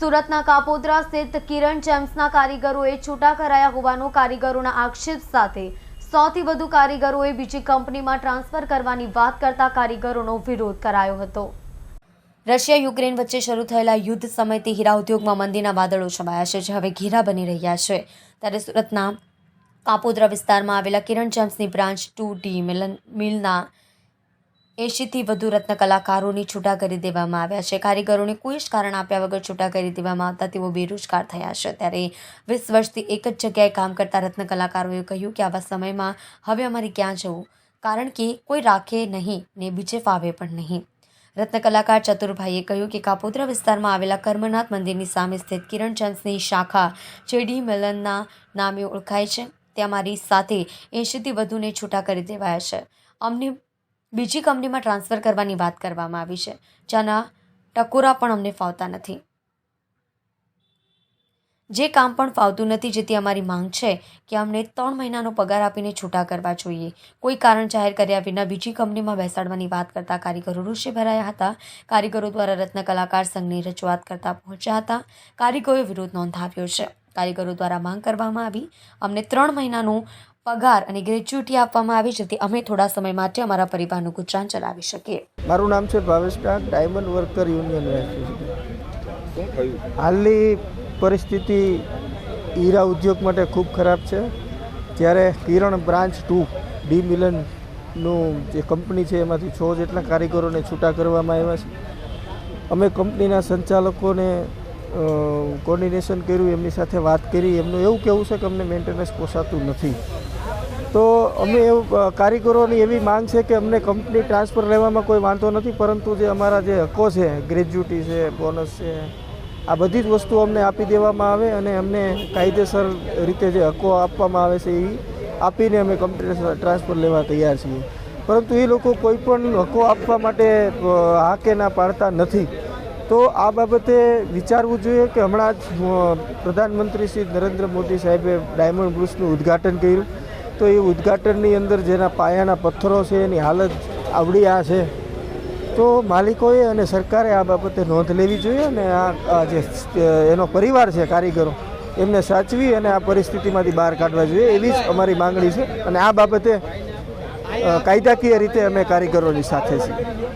સુરતના કાપોદ્રા સ્થિત કિરણ જેમ્સના કારીગરોએ છૂટા કરાયા હોવાનો કારીગરોના આક્ષેપ સાથે સોથી વધુ કારીગરોએ બીજી કંપનીમાં ટ્રાન્સફર કરવાની વાત કરતા કારીગરોનો વિરોધ કરાયો હતો. રશિયા, યુક્રેન વચ્ચે શરૂ થયેલા યુદ્ધ સમયથી હીરા ઉદ્યોગમાં મંદીના વાદળો છવાયા છે, જે હવે ઘેરા બની રહ્યા છે. ત્યારે સુરતના કાપોદ્રા વિસ્તારમાં આવેલા કિરણ જેમ્સની બ્રાન્ચ ટુ ડી મિલન, મિલના એંશીથી વધુ રત્ન કલાકારોની છૂટા કરી દેવામાં આવ્યા છે. કારીગરોને કોઈ જ કારણ આપ્યા વગર છૂટા કરી દેવામાં આવતા તેઓ બેરોજગાર થયા છે. ત્યારે વીસ વર્ષથી એક જ જગ્યાએ કામ કરતા રત્ન કલાકારોએ કહ્યું કે આવા સમયમાં હવે અમારે ક્યાં જવું? કારણ કે કોઈ રાખે નહીં ને બીજે ફાવે પણ નહીં. રત્ન કલાકાર ચતુરભાઈએ કહ્યું કે કાપોદ્રા વિસ્તારમાં આવેલા કર્મનાથ મંદિરની સામે સ્થિત કિરણ ચંદ્સની શાખા ચેડી મિલનના નામે ઓળખાય છે. ત્યાં મારી સાથે એંશીથી વધુને છૂટા કરી દેવાયા છે. અમને બીજી કંપનીમાં ટ્રાન્સફર કરવાની વાત કરવામાં આવી છે. જેના ટકોરા પણ અમને ફાવતા નથી. જે કામ પણ ફાવતું નથી જેથી અમારી માંગ છે કે અમને ત્રણ મહિનાનો પગાર આપીને છૂટા કરવા જોઈએ. કોઈ કારણ જાહેર કર્યા વિના બીજી કંપનીમાં બેસાડવાની વાત કરતા કારીગરો ઋષિ ભરાયા હતા. કારીગરો દ્વારા રત્ન કલાકાર સંઘની રજૂઆત કરતા પહોંચ્યા હતા. કારીગરોએ વિરોધ નોંધાવ્યો છે. કારીગરો દ્વારા માંગ કરવામાં આવી. અમને ત્રણ મહિનાનું પગાર અને ગ્રેચ્યુટી આપવામાં આવી જેથી અમે થોડા સમય માટે અમારા પરિવારનું ગુજરાન ચલાવી શકીએ. મારું નામ છે Bhavesh Dang, diamond worker union હાલની પરિસ્થિતિ હીરા ઉદ્યોગ માટે ખૂબ ખરાબ છે. જ્યારે કિરણ બ્રાન્ચ ટુ, ડી મિલનનું જે કંપની છે, એમાંથી છ જેટલા કારીગરોને છૂટા કરવામાં આવ્યા છે. અમે કંપનીના સંચાલકોને કોર્ડિનેશન કર્યું, એમની સાથે વાત કરી. એમનું એવું કહેવું છે કે અમને મેન્ટેનન્સ પોસાતું નથી. તો અમે એવું કારીગરોની એવી માંગ છે કે અમને કંપની ટ્રાન્સફર લેવામાં કોઈ વાંધો નથી, પરંતુ જે અમારા જે હકો છે ગ્રેજ્યુટી છે બોનસ છે, આ બધી જ વસ્તુઓ અમને આપી દેવામાં આવે અને અમને કાયદેસર રીતે જે હકો આપવામાં આવે છે એ આપીને અમે કંપની ટ્રાન્સફર લેવા તૈયાર છીએ. પરંતુ એ લોકો કોઈ પણ હકો આપવા માટે હા કે ના પાડતા નથી. તો આ બાબતે વિચારવું જોઈએ કે હમણાં જ પ્રધાનમંત્રી શ્રી નરેન્દ્ર મોદી સાહેબે ડાયમંડ બ્રુસનું ઉદ્ઘાટન કર્યું. તો એ ઉદ્ઘાટનની અંદર જેના પાયાના પથ્થરો છે, એની હાલત આવડી આ છે. તો માલિકોએ અને સરકારે આ બાબતે નોંધ લેવી જોઈએ અને આ જે એનો પરિવાર છે, કારીગરો, એમને સાચવી અને આ પરિસ્થિતિમાંથી બહાર કાઢવા જોઈએ, એવી જ અમારી માંગણી છે. અને આ બાબતે કાયદાકીય રીતે અમે કારીગરોની સાથે છીએ.